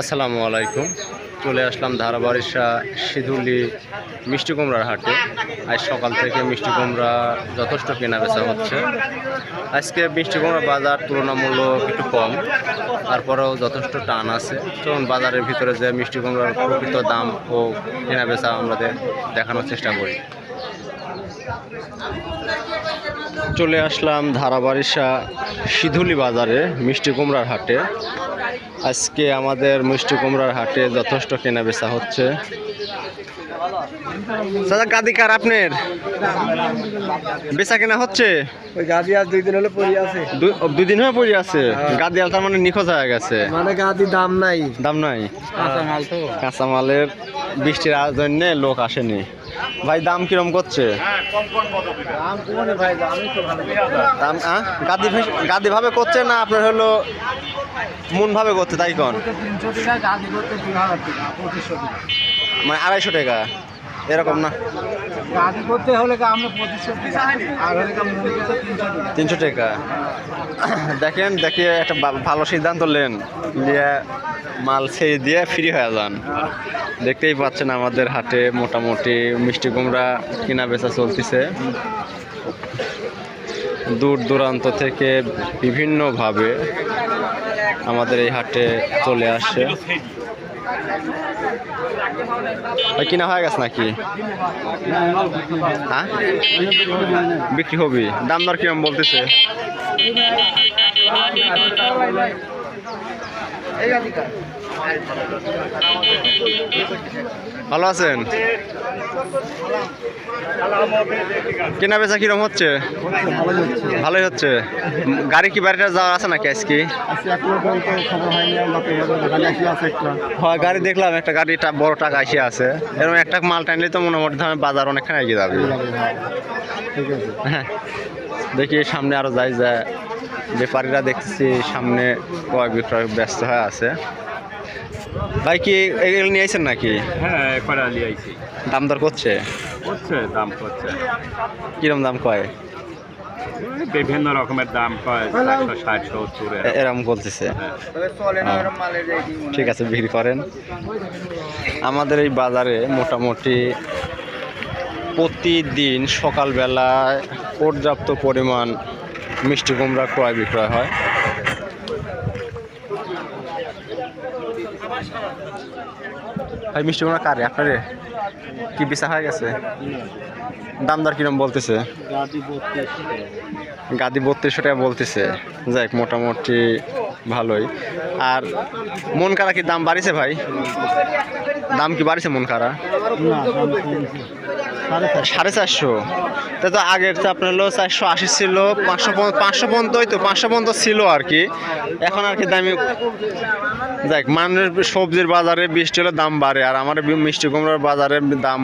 আসসালামু আলাইকুম। চলে আসলাম ধারাবাড়িসা সিধুলি মিষ্টি কুমড়ার হাটে। আজ সকাল থেকে মিষ্টি কুমড়া যথেষ্ট কেনা বেচা হচ্ছে। আজকে মিষ্টি কুমড়া বাজার তুলনামূলক একটু কম, তারপরেও যথেষ্ট টান আছে। চলুন বাজারের ভিতরে যে মিষ্টি কুমড়ার প্রকৃত দাম ও কেনা বেচা আমাদের দেখানোর চেষ্টা করি। চলে আসলাম ধারাবাড়িসা সিধুলি বাজারে মিষ্টি কুমড়ার হাটে। আজকে আমাদের মিষ্টি কুমড়ার হাটে যথেষ্ট কেনা বেচা হচ্ছে। দাদা গাদি কার আপনার? বেচা কেনা হচ্ছে? ওই গাদি আর দুই দিন হলে পড়ে আছে। দুই দিন হয়ে পড়ে আছে? গাদি তার মানে নিখোঁজ হয়ে গেছে। মানে গাদি দাম নাই। দাম নাই? কাঁচা মাল তো। কাঁচামালের বৃষ্টির জন্য লোক আসেনি। ভাই দাম কিরম করছে? দাম কমনে ভাই আমি তো ভালো। দাম? গাদি ভাবে- গাদি ভাবে করছে না আপনার হলো মন ভাবে করছে তাই কন? মানে আড়াইশো টাকা। এরকম না? করতে হলে আমরা পঁচিশশো আর তিনশো টাকা। দেখেন দেখে একটা ভালো সিদ্ধান্ত নেন। নিয়ে মাল সেই দিয়ে ফ্রি হয়ে যান। দেখতেই পাচ্ছেন আমাদের হাটে মোটামুটি মিষ্টি কুমড়া কিনা বেচা চলতেছে। দূর দূরান্ত থেকে বিভিন্নভাবে আমাদের এই হাটে চলে আসে। কিনা হয়ে গেছে নাকি? হ্যাঁ? বিক্রি হবি। দাম দর কিরম বলতেছে? এই ভালো আছেন? কেনা বেচা কিরম হচ্ছে? ভালোই হচ্ছে। গাড়ি কি বাড়িটা যাওয়ার আছে নাকি আজকে? হয়, গাড়ি দেখলাম, একটা গাড়িটা বড় টাকা এসে আছে। এরকম একটা মাল টানলে তো মোটামুটি দামে বাজার অনেকখানি এগিয়ে যাবে। হ্যাঁ দেখি সামনে আরও যাই যায় ব্যাপারীরা দেখতেছি সামনে ক্রয় বিক্রয় ব্যস্ত হয়ে আছে। ভাই কি এগুলো নিয়ে আইছেন নাকি? হ্যাঁ একবার আলি আইছি। দাম দর করছে? করছে দাম করছে। কিরম দাম কয়? বিভিন্ন রকমের দাম কয় ষাট সত্তর এ- এরম বলতেছে মালের ঠিক আছে ভিড় করেন। আমাদের এই বাজারে মোটামুটি প্রতিদিন সকালবেলায় পর্যাপ্ত পরিমাণ মিষ্টি কুমড়া ক্রয় বিক্রয় হয়। ভাই মিষ্টি কুমড়া কারে? আপনারে কি বিচা হয়ে গেছে? দাম দর কিরম বলতেছে? গাদি বত্রিশ বত্রিশশো টাকা বলতেছে। যাক মোটামুটি ভালোই। আর মন কারা কি দাম বাড়িছে ভাই? দাম কি বাড়িছে মন কারা? সাড়ে চারশো। তা তো আগের তো আপনার হলো চারশো আশি ছিল, পাঁচশো পাঁচশো পর্যন্তই তো পাঁচশো পর্যন্ত ছিল আর কি। এখন আর কি দামি যাক মানুষের সবজির বাজারে বৃষ্টি হলে দাম বাড়ে, আর আমার মিষ্টি কুমড়ার বাজারে দাম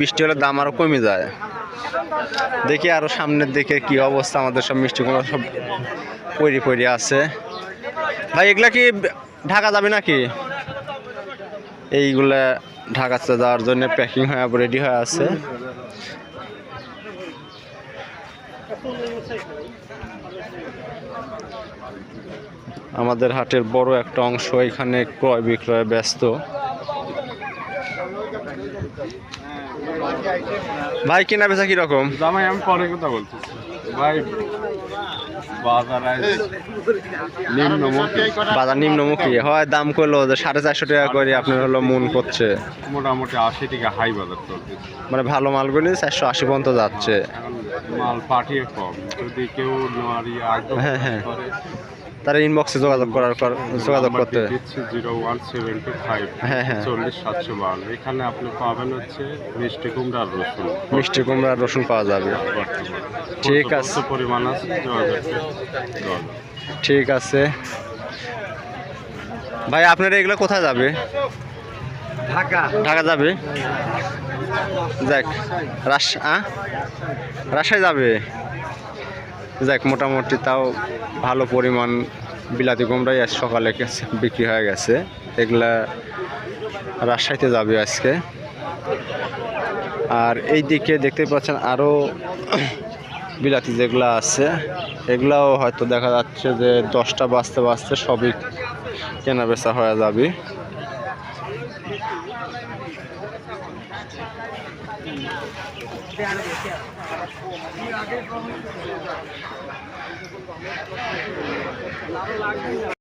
বৃষ্টি হলে দাম আরও কমে যায়। দেখি আরও সামনের দিকে কি অবস্থা, আমাদের সব মিষ্টি কুমড়া সব পরি পরি আছে। ভাই, এগুলা কি ঢাকা যাবে নাকি? এইগুলা ঢাকাতে যাওয়ার জন্য প্যাকিং হয়ে রেডি হয়ে আছে। আমাদের হাটের বড় একটা অংশ এখানে ক্রয় বিক্রয়ে ব্যস্ত। ভাই, কিনা বেচা কীরকম? আমি পরে কথা বলতেছি। ভাই বাজার নিম্নমুখী। হয় দাম করল যে সাড়ে চারশো টাকা করে আপনার হলো মন করছে মোটামুটি আশি টাকা হাই বাজার চলছে। মানে ভালো মালগুলি চারশো আশি পর্যন্ত যাচ্ছে। মাল পাঠিয়ে কম। যদি কেউ হ্যাঁ, হ্যাঁ। তারা ইনবক্সে যোগাযোগ করার পর যোগাযোগ করতে জিরো ওয়ান সেভেন ফাইভ হ্যাঁ, হ্যাঁ। চল্লিশ সাতশো বাউন্ন। এখানে আপনি পাবেন হচ্ছে মিষ্টি কুমড়ার রসুন। মিষ্টি কুমড়ার রসুন পাওয়া যাবে। ঠিক আছে। পরিমাণ আছে ঠিক আছে। ভাই আপনারা এগুলো কোথায় যাবে? ঢাকা। ঢাকা যাবে? যাক রাশ আ? রাজশাহী যাবে? যাক, মোটামুটি তাও ভালো পরিমাণ বিলাতি কুমড়াই আজ সকালে বিক্রি হয়ে গেছে। এগুলা রাজশাহীতে যাবে আজকে। আর এই দিকে দেখতে পাচ্ছেন আরও বিলাতি যেগুলো আছে, এগুলাও হয়তো দেখা যাচ্ছে যে দশটা বাজতে বাজতে সবই কেনা বেচা হয়ে যাবে। লাগবে